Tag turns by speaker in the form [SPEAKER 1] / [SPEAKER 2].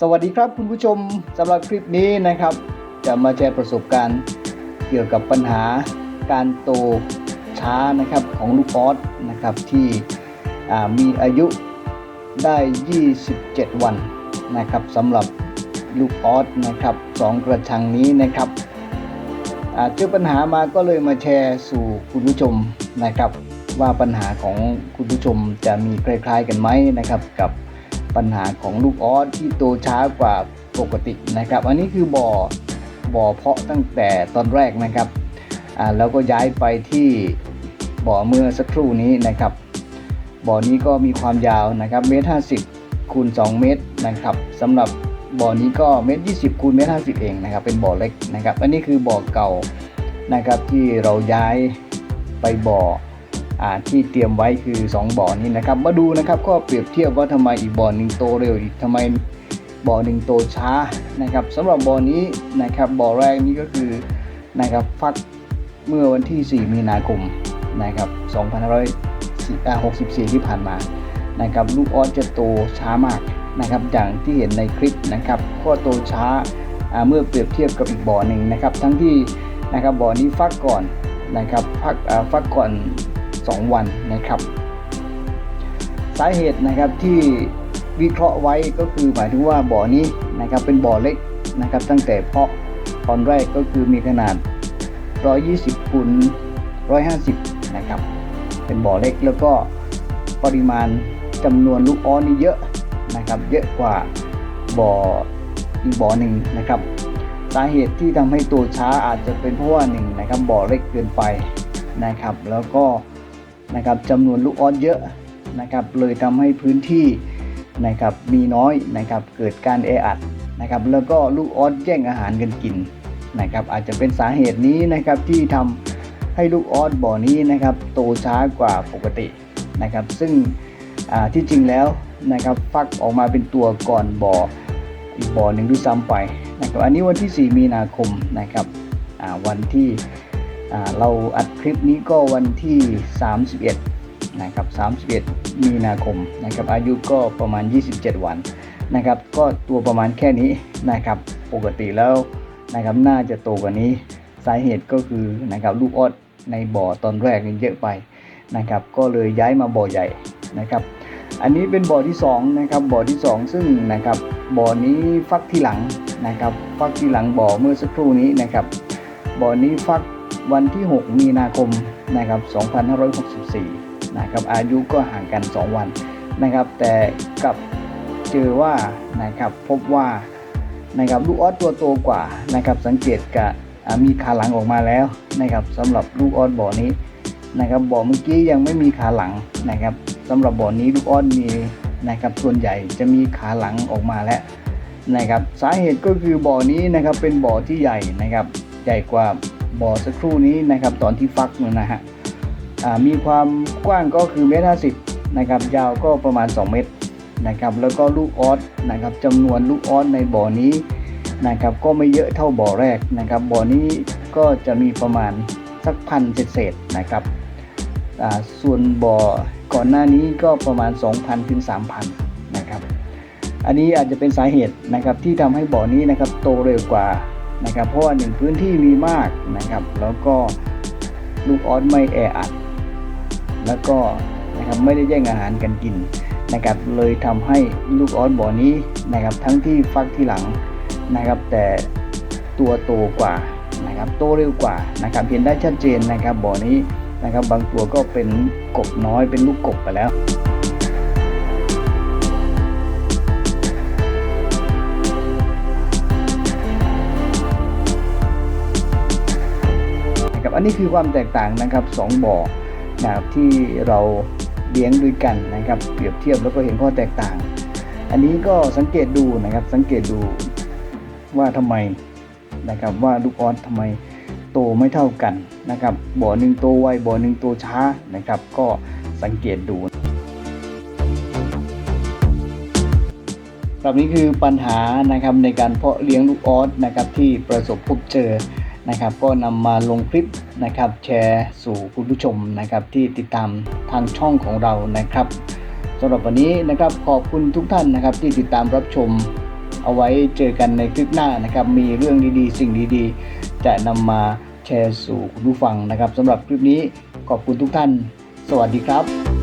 [SPEAKER 1] สวัสดีครับคุณผู้ชมสำหรับคลิปนี้นะครับ จะมาแชร์ประสบการณ์เกี่ยวกับปัญหาการโตช้านะครับของลูกออสนะครับที่มีอายุได้ 27 วันนะครับสำหรับลูกออสนะครับสองกระชังนี้นะครับเจอปัญหามาก็เลยมาแชร์สู่คุณผู้ชมนะครับ ว่าปัญหาของคุณผู้ชมจะมีคล้ายๆกันไหมนะครับกับ ปัญหาของลูกออสที่โตช้ากว่าปกตินะครับ อันนี้คือบ่อบ่อเพาะตั้งแต่ตอนแรกนะครับอ่าแล้วก็ย้ายไปที่บ่อเมื่อสักครู่นี้นะครับ บ่อนี้ก็มีความยาวนะครับเมตรห้าสิบคูณ 2 เมตรนะครับสำหรับบ่อนี้ก็เมตรยี่สิบคูณเมตรห้าสิบเองนะครับ เป็นบ่อเล็กนะครับ อันนี้คือบ่อเก่านะครับที่เราย้ายไปบ่อ ที่เตรียมไว้คือ 2 บ่อนี้นะครับ มาดูนะครับก็เปรียบเทียบว่าทำไมอีกบ่อหนึ่งโตเร็วอีกทำไมบ่อหนึ่งโตช้านะครับสำหรับบ่อนี้นะครับบ่อแรกนี้ก็คือนะครับฟักเมื่อวันที่ 4 มีนาคมนะครับ2564 ที่ผ่านมานะครับลูกออสจะโตช้ามากนะครับอย่างที่เห็นในคลิปนะครับก็โตช้าเมื่อเปรียบเทียบกับอีกบ่อหนึ่งนะครับ ทั้งที่นะครับบ่อนี้ฟักก่อนนะครับฟักฟักก่อน 2 วันนะครับ สาเหตุนะครับที่วิเคราะห์ไว้ก็คือหมายถึงว่าบ่อนี้นะครับเป็นบ่อเล็กนะครับ ตั้งแต่เพาะตอนแรกก็คือมีขนาด 120คูณ150 นะครับ เป็นบ่อเล็กแล้วก็ปริมาณจำนวนลูกอ้อนนี่เยอะนะครับ เยอะกว่าบ่ออีกบ่อหนึ่งนะครับ สาเหตุที่ทำให้โตช้าอาจจะเป็นเพราะว่าหนึ่งนะครับบ่อเล็กเกินไปนะครับ แล้วก็ นะครับจำนวนลูกออสเยอะนะครับเลยทำให้พื้นที่นะครับมีน้อยนะครับเกิดการแออัดนะครับแล้วก็ลูกออสแย่งอาหารกันกินนะครับอาจจะเป็นสาเหตุนี้นะครับที่ทำให้ลูกออสบ่อนี้นะครับโตช้ากว่าปกตินะครับซึ่งที่จริงแล้วนะครับฟักออกมาเป็นตัวก่อนบ่ออีกบ่อหนึ่งด้วยซ้ำไปนะครับอันนี้วันที่ 4 มีนาคมนะครับวันที่ เราอัดคลิปนี้ก็วันที่ 31 นะครับ 31 มีนาคมนะครับ อายุก็ประมาณ 27 วันนะครับ ก็ตัวประมาณแค่นี้นะครับ ปกติแล้วนะครับ น่าจะโตกว่านี้ สาเหตุก็คือนะครับลูกออดในบ่อตอนแรกนี่เยอะไปนะครับ ก็เลยย้ายมาบ่อใหญ่นะครับ อันนี้เป็นบ่อที่2นะครับ บ่อที่ 2 ซึ่งนะครับบ่อนี้ฟักที่หลังนะครับ ฟักที่หลังบ่อเมื่อสักครู่นี้นะครับ บ่อนี้ฟัก วันที่ 6 มีนาคมนะครับ2564นะครับอายุก็ห่างกัน 2 วันนะครับแต่กลับเจอว่านะครับพบว่านะครับลูกออสตัวโตกว่านะครับสังเกตกะมีขาหลังออกมาแล้วนะครับสำหรับลูกออสบ่อนี้นะครับบ่อเมื่อกี้ยังไม่มีขาหลังนะครับสำหรับบ่อนี้ลูกออสมีนะครับส่วนใหญ่จะมีขาหลังออกมาแล้วนะครับสาเหตุก็คือบ่อนี้นะครับเป็นบ่อที่ใหญ่นะครับใหญ่กว่า บ่อสักครู่นี้นะครับตอนที่ฟักเนี่ยนะฮะมีความกว้างก็คือเมตรห้าสิบนะครับยาวก็ประมาณ 2 เมตรนะครับแล้วก็ลูกออสนะครับจำนวนลูกออสในบ่อนี้นะครับก็ไม่เยอะเท่าบ่อแรกนะครับบ่อนี้ก็จะมีประมาณสักพันเศษนะครับส่วนบ่อก่อนหน้านี้ก็ประมาณ 2,000ถึง3,000นะครับอันนี้อาจจะเป็นสาเหตุนะครับที่ทำให้บ่อนี้นะครับโตเร็วกว่า นะครับเพราะว่าหนึ่งพื้นที่มีมากนะครับ แล้วก็ลูกออสไม่แออัด แล้วก็นะครับไม่ได้แย่งอาหารกันกินนะครับเลยทำให้ลูกออสบ่อนี้นะครับทั้งที่ฟักที่หลังนะครับ แต่ตัวโตกว่านะครับโตเร็วกว่านะครับเห็นได้ชัดเจนนะครับบ่อนี้นะครับบางตัวก็เป็นกบน้อยเป็นลูกกบไปแล้ว นะครับอันนี้คือความแตกต่างนะครับสองบ่อนะครับที่เราเลี้ยงด้วยกันนะครับ เปรียบเทียบแล้วก็เห็นข้อแตกต่าง อันนี้ก็สังเกตดูนะครับสังเกตดูว่าทำไมนะครับว่าลูกออสทำไมโตไม่เท่ากันนะครับบ่อหนึ่งโตไวบ่อหนึ่งโตช้านะครับ ก็สังเกตดูครับนี่คือปัญหานะครับในการเพาะเลี้ยงลูกออสนะครับที่ประสบพบเจอ นะครับ ก็นำมาลงคลิปนะครับ แชร์สู่คุณผู้ชมนะครับ ที่ติดตามทางช่องของเรานะครับสำหรับวันนี้นะครับขอบคุณทุกท่านนะครับ ที่ติดตามรับชมเอาไว้เจอกันในคลิปหน้านะครับ มีเรื่องดีๆ สิ่งดีๆ จะนำมาแชร์สู่คุณผู้ฟังนะครับสำหรับคลิปนี้ขอบคุณทุกท่าน สวัสดีครับ